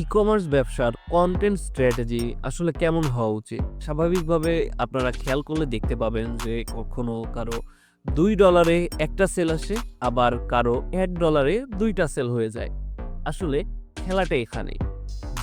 ই commerce ব্যবসার content strategy আসলে কেমন হওয়া উচিত? স্বাভাবিকভাবে আপনারা খেয়াল করলে দেখতে পাবেন যে কখনো কারও দুই ডলারে একটা সেল আসে, আবার কারও এক ডলারে দুইটা সেল হয়ে যায়। আসলে খেলাটা এখানে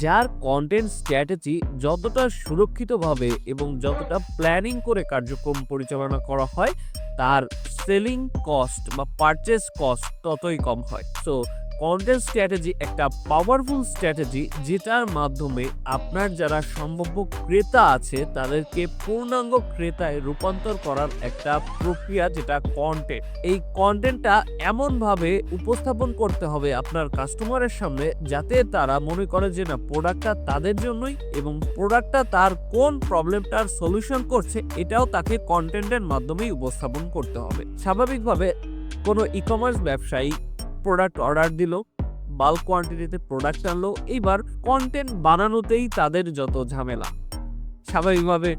যার কন্টেন্ট স্ট্র্যাটেজি যতটা সুরক্ষিতভাবে এবং যতটা প্ল্যানিং করে কার্যক্রম পরিচালনা করা হয়, তার সেলিং কস্ট বা পারচেস কস্ট ততই কম হয়। সো কন্টেন্ট স্ট্র্যাটেজি একটা পাওয়ারফুল স্ট্র্যাটেজি যেটার মাধ্যমে আপনার যারা সম্ভাব্য ক্রেতা আছে, তাদেরকে পূর্ণাঙ্গ ক্রেতায় রূপান্তর করার একটা প্রক্রিয়া যেটা কন্টেন্ট এই কন্টেন্টটা এমনভাবে উপস্থাপন করতে হবে আপনার কাস্টমারের সামনে যাতে তারা মনে করে যে, না প্রোডাক্টটা তাদের জন্যই এবং প্রোডাক্টটা তার কোন প্রবলেমটার সলিউশন করছে, এটাও তাকে কন্টেন্টের মাধ্যমেই উপস্থাপন করতে হবে। স্বাভাবিকভাবে কোনো ই কমার্স ব্যবসায়ী প্রোডাক্ট অর্ডার দিল বাল্ক কোয়ান্টিটিতে প্রোডাক্ট আনলো, এইবার কন্টেন্ট বানানোতেই তাদের যত ঝামেলা। স্বাভাবিকভাবে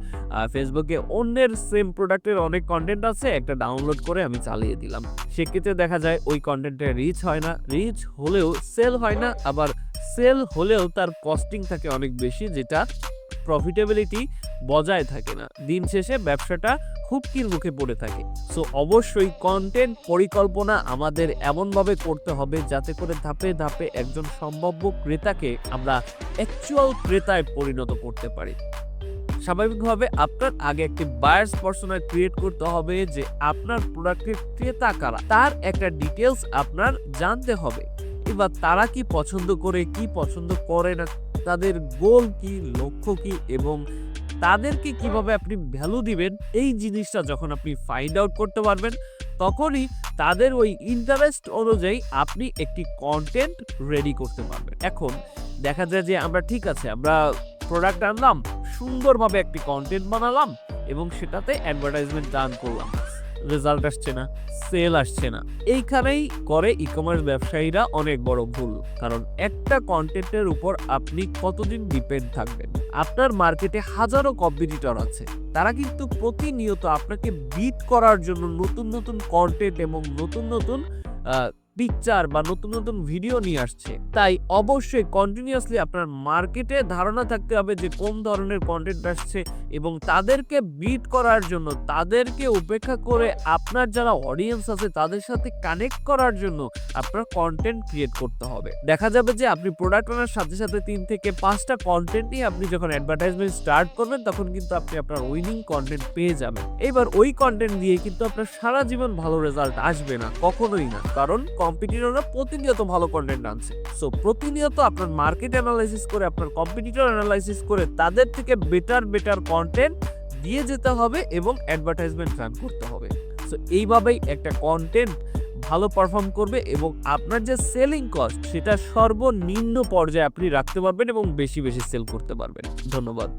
ফেসবুকে অন্যের সেম প্রোডাক্টের অনেক কন্টেন্ট আছে, একটা ডাউনলোড করে আমি চালিয়ে দিলাম। সেক্ষেত্রে দেখা যায় ওই কন্টেন্টের রিচ হয় না রিচ হলেও সেল হয় না, আবার সেল হলেও তার কস্টিং থাকে অনেক বেশি, যেটা প্রফিটেবিলিটি বজায় থাকে না। দিন শেষে ব্যবসাটা হুমকির মুখে পড়ে থাকে। সো অবশ্যই কন্টেন্ট পরিকল্পনা আমাদের এমনভাবে করতে হবে যাতে করে ধাপে ধাপে একজন সম্ভাব্য ক্রেতাকে আমরা অ্যাকচুয়াল ক্রেতায় পরিণত করতে পারি। স্বাভাবিকভাবে আপনার আগে একটি বায়ার্স পার্সোনা ক্রিয়েট করতে হবে যে আপনার প্রোডাক্টের ক্রেতা কারা, তার একটা ডিটেলস আপনার জানতে হবে। এবার তারা কি পছন্দ করে, কি পছন্দ করে না, তাদের গোল কি, লক্ষ্য কি, এবং তাদেরকে কীভাবে আপনি ভ্যালু দিবেন, এই জিনিসটা যখন আপনি ফাইন্ড আউট করতে পারবেন, তখনই তাদের ওই ইন্টারেস্ট অনুযায়ী আপনি একটি কন্টেন্ট রেডি করতে পারবেন। এখন দেখা যায় যে আমরা ঠিক আছে, আমরা প্রোডাক্ট আনলাম, সুন্দরভাবে একটি কন্টেন্ট বানালাম এবং সেটাতে অ্যাডভার্টাইজমেন্ট দান করলাম। রেজাল্ট আসছে না সেল আসছে না। এইখানেই করে ই কমার্স ব্যবসায়ীরা অনেক বড় ভুল। কারণ একটা কন্টেন্টের উপর আপনি কতদিন ডিপেন্ড থাকবেন? আপনার মার্কেটে হাজারো কম্পিটিটর আছে। তারা কিন্তু প্রতিনিয়ত আপনাকে বিট করার জন্য নতুন নতুন কন্টেন্ট এবং নতুন নতুন পিকচার বা নতুন নতুন ভিডিও নিয়ে আসছে। তাই অবশ্যই কন্টিনিউয়াসলি আপনার মার্কেটে ধারণা থাকতে হবে যে কোন ধরনের কন্টেন্ট আসছে এবং তাদেরকে বিট করার জন্য, তাদেরকে উপেক্ষা করে আপনার যারা অডিয়েন্স আছে, তাদের সাথে কানেক্ট করার জন্য আপনার কন্টেন্ট ক্রিয়েট করতে হবে। দেখা যাবে যে আপনি প্রোডাক্ট আনার সাথে সাথে তিন থেকে পাঁচটা কন্টেন্ট নিয়ে আপনি যখন অ্যাডভার্টাইজমেন্ট স্টার্ট করবেন, তখন কিন্তু আপনি আপনার উইনিং কন্টেন্ট পেয়ে যাবেন। এবার ওই কন্টেন্ট দিয়ে কিন্তু আপনার সারা জীবন ভালো রেজাল্ট আসবে না, কখনোই না। কারণ কম্পিটিটররা প্রতিনিয়ত ভালো কন্টেন্ট আনছে। সো প্রতিনিয়ত আপনার মার্কেট অ্যানালাইসিস করে, আপনার কম্পিটিটর অ্যানালাইসিস করে, তাদের থেকে বেটার বেটার কন্টেন্ট দিয়ে যেতে হবে এবং অ্যাডভার্টাইজমেন্ট রান করতে হবে। সো এইভাবেই একটা কন্টেন্ট ভালো পারফর্ম করবে এবং আপনার যে সেলিং কস্ট সেটা সর্বনিম্ন পর্যায়ে আপনি রাখতে পারবেন এবং বেশি বেশি সেল করতে পারবেন। ধন্যবাদ।